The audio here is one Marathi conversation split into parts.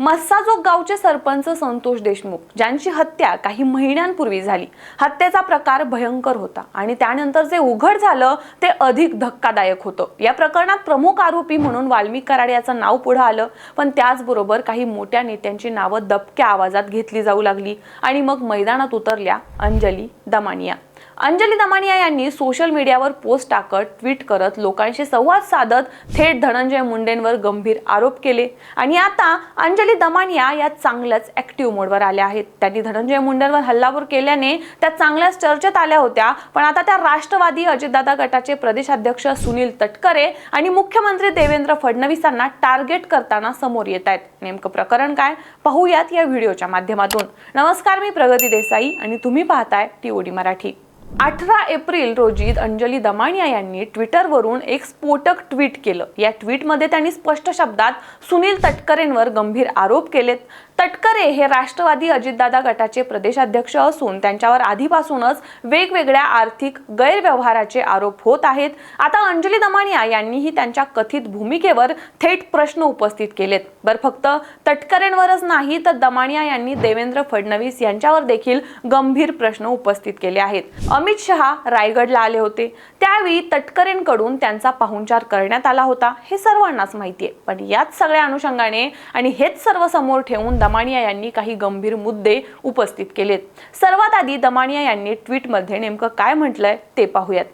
मस्साजोग गावचे सरपंच संतोष देशमुख ज्यांची हत्या काही महिन्यांपूर्वी झाली हत्येचा प्रकार भयंकर होता आणि त्यानंतर जे उघड झालं ते अधिक धक्कादायक होतं. या प्रकरणात प्रमुख आरोपी म्हणून वाल्मिक कराड याचं नाव पुढे आलं पण त्याचबरोबर काही मोठ्या नेत्यांची नावं दबक्या आवाजात घेतली जाऊ लागली आणि मग मैदानात उतरल्या अंजली दमानिया. अंजली दमानिया यांनी सोशल मीडियावर पोस्ट टाकत ट्विट करत लोकांशी संवाद साधत थेट धनंजय मुंडेंवर गंभीर आरोप केले. आणि आता अंजली दमानिया या चांगल्याच ऍक्टिव्ह मोडवर आल्या आहेत. त्यांनी धनंजय मुंडेंवर हल्लाबोर केल्याने त्या चांगल्याच चर्चेत आल्या होत्या. पण आता त्या राष्ट्रवादी अजितदादा गटाचे प्रदेशाध्यक्ष सुनील तटकरे आणि मुख्यमंत्री देवेंद्र फडणवीसांना टार्गेट करताना समोर येत आहेत. नेमकं प्रकरण काय? पाहूयात या व्हिडिओच्या माध्यमातून. नमस्कार मी प्रगती देसाई आणि तुम्ही पाहताय टीओडी मराठी. अठरा एप्रिल रोजी अंजली दमानिया यांनी ट्विटरवरून एक स्फोटक ट्विट केलं. या ट्विटमध्ये त्यांनी स्पष्ट शब्दात सुनील तटकरेंवर गंभीर आरोप केलेत. तटकरे हे राष्ट्रवादी अजितदादा गटाचे प्रदेशाध्यक्ष असून त्यांच्यावर आधीपासूनच वेगवेगळ्या आर्थिक गैरव्यवहाराचे आरोप होत आहेत. आता अंजली दमानिया यांनीही त्यांच्या कथित भूमिकेवर थेट प्रश्न उपस्थित केलेत. बरं फक्त तटकरेंवरच नाही तर दमानिया यांनी देवेंद्र फडणवीस यांच्यावर देखील गंभीर प्रश्न उपस्थित केले आहेत. अमित शहा रायगडला आले होते. त्यावेळी तटकरेंकडून त्यांचा पाहुणचार करण्यात आला होता. हे सर्वांनाच माहिती आहे. पण याच सगळ्या अनुषंगाने आणि हेच सर्व समोर ठेवून दमानिया यांनी काही गंभीर मुद्दे उपस्थित केलेत. सर्वात आधी दमानिया यांनी ट्विटमध्ये नेमकं काय म्हटलंय ते पाहूयात.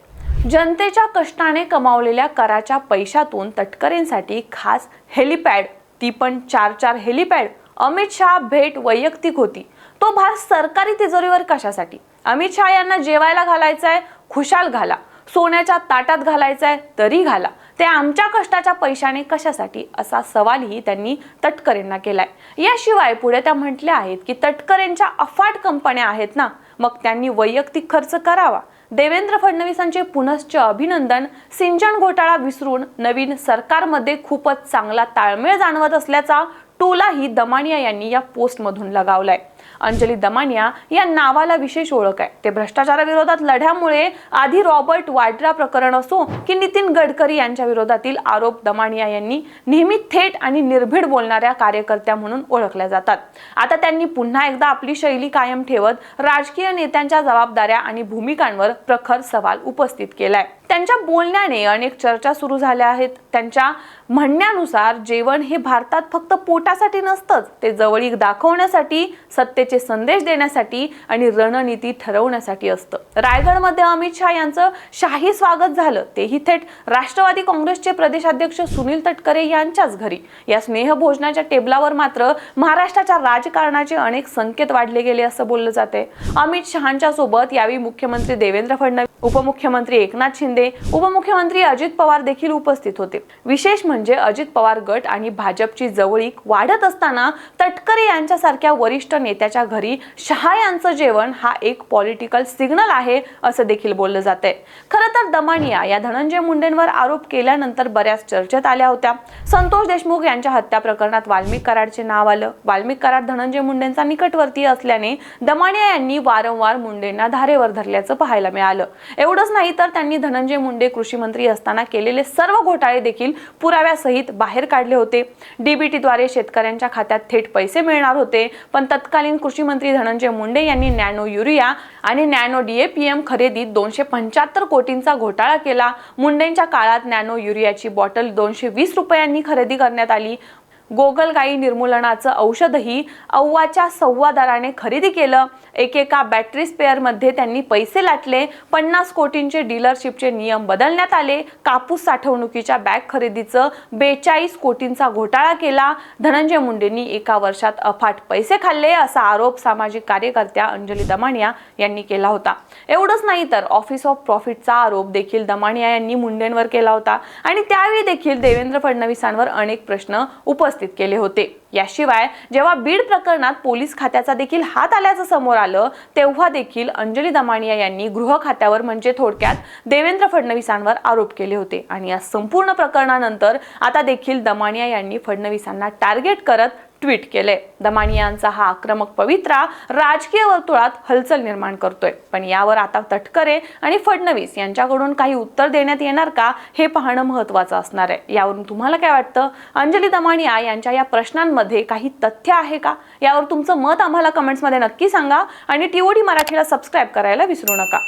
जनतेच्या कष्टाने कमावलेल्या कराच्या पैशातून तटकरेंसाठी खास हेलिपॅड ती पण चार चार हेलिपॅड अमित शहा भेट वैयक्तिक होती. तो भार सरकारी तिजोरीवर कशासाठी? अमित शहा यांना जेवायला घालायचंय खुशाल घाला. सोन्याच्या ताटात घालायचंय तरी घाला. ते आमच्या कष्टाच्या पैशाने कशासाठी? असा सवालही त्यांनी तटकरेंना केलाय. याशिवाय पुढे त्या म्हटल्या आहेत की तटकरेंच्या अफाट कंपन्या आहेत ना? मग त्यांनी वैयक्तिक खर्च करावा. देवेंद्र फडणवीसांचे पुनश्च अभिनंदन. सिंचन घोटाळा विसरून नवीन सरकारमध्ये खूपच चांगला ताळमेळ जाणवत असल्याचा टोलाही दमानिया यांनी या पोस्टमधून लगावलाय. अंजली दमानिया या नावाला विशेष ओळख आहे. ते भ्रष्टाचाराविरोधात लढ्यामुळे आधी रॉबर्ट वाड्रा प्रकरण असो की नितीन गडकरी यांच्या विरोधातील आरोप दमानिया यांनी नेहमी थेट आणि निर्भीड बोलणाऱ्या कार्यकर्त्या म्हणून ओळखल्या जातात. आता त्यांनी पुन्हा एकदा आपली शैली कायम ठेवत राजकीय नेत्यांच्या जबाबदाऱ्या आणि भूमिकांवर प्रखर सवाल उपस्थित केलाय. त्यांच्या बोलण्याने अनेक चर्चा सुरू झाल्या आहेत. त्यांच्या म्हणण्यानुसार जेवण हे भारतात फक्त पोटासाठी नसतंच ते जवळीक दाखवण्यासाठी सत्ता सत्तेचे संदेश देण्यासाठी आणि रणनीती ठरवण्यासाठी असतं. रायगडमध्ये अमित शहा यांचं शाही स्वागत झालं. तेही थेट राष्ट्रवादी काँग्रेसचे प्रदेशाध्यक्ष सुनील तटकरे यांच्याच घरी. या स्नेहभोजनाच्या टेबलावर मात्र महाराष्ट्राच्या राजकारणाचे अनेक संकेत वाढले गेले असं बोललं जाते अमित शहांच्या सोबत यावेळी मुख्यमंत्री देवेंद्र फडणवीस उपमुख्यमंत्री एकनाथ शिंदे उपमुख्यमंत्री अजित पवार देखील उपस्थित होते. विशेष म्हणजे अजित पवार गट आणि भाजपची जवळीक वाढत असताना तटकरे यांच्यासारख्या वरिष्ठ नेत्याच्या घरी शहा यांचं जेवण हा एक पॉलिटिकल सिग्नल आहे असं देखील बोललं जाते खरं तर दमानिया या धनंजय मुंडेंवर आरोप केल्यानंतर बऱ्याच चर्चेत आल्या होत्या. संतोष देशमुख यांच्या हत्या प्रकरणात वाल्मिक कराडचे नाव आलं. वाल्मिक कराड धनंजय मुंडेंचा निकटवर्ती असल्याने दमानिया यांनी वारंवार मुंडेंना धारेवर धरल्याचं पाहायला मिळालं. एवढंच नाही तर त्यांनी धनंजय मुंडे कृषी मंत्री असताना केलेले सर्व घोटाळे देखील पुराव्यासहित बाहेर काढले होते. डीबीटीद्वारे शेतकऱ्यांच्या खात्यात थेट पैसे मिळणार होते. पण तत्कालीन कृषी मंत्री धनंजय मुंडे यांनी नॅनो युरिया आणि नॅनो डीएपीएम खरेदीत दोनशे पंच्याहत्तर कोटींचा घोटाळा केला. मुंडेंच्या काळात नॅनो युरियाची बॉटल दोनशे वीस रुपयांनी खरेदी करण्यात आली. गोगलगाई निर्मूलनाचं औषधही अव्वाच्या सव्वा दराने खरेदी केलं. एकेका बॅटरी स्पेअरमध्ये त्यांनी पैसे लाटले. पन्नास कोटींचे डीलरशिपचे नियम बदलण्यात आले. कापूस साठवणुकीच्या बॅग खरेदीचं बेचाळीस कोटींचा घोटाळा केला. धनंजय मुंडेंनी एका वर्षात अफाट पैसे खाल्ले असा आरोप सामाजिक कार्यकर्त्या अंजली दमानिया यांनी केला होता. एवढंच नाही तर ऑफिस ऑफ प्रॉफिटचा आरोप देखील दमानिया यांनी मुंडेंवर केला होता. आणि त्यावेळी देखील देवेंद्र फडणवीसांवर अनेक प्रश्न उपस्थित केले होते. याशिवाय जेव्हा बीड प्रकरणात पोलीस खात्याचा देखील हात आल्याचं समोर आलं तेव्हा देखील अंजली दमानिया यांनी गृह खात्यावर म्हणजे थोडक्यात देवेंद्र फडणवीसांवर आरोप केले होते. आणि या संपूर्ण प्रकरणानंतर आता देखील दमानिया यांनी फडणवीसांना टार्गेट करत ट्विट केले. दमानियांचा हा आक्रमक पवित्रा राजकीय वर्तुळात हलचल निर्माण करतोय. पण यावर आता तटकरे आणि फडणवीस यांच्याकडून काही उत्तर देण्यात येणार का हे पाहणं महत्वाचं असणार आहे. यावरून तुम्हाला काय वाटतं? अंजली दमानिया यांच्या या प्रश्नांमध्ये काही तथ्य आहे का? यावर तुमचं मत आम्हाला कमेंट्समध्ये नक्की सांगा आणि टीओडी मराठीला सबस्क्राईब करायला विसरू नका.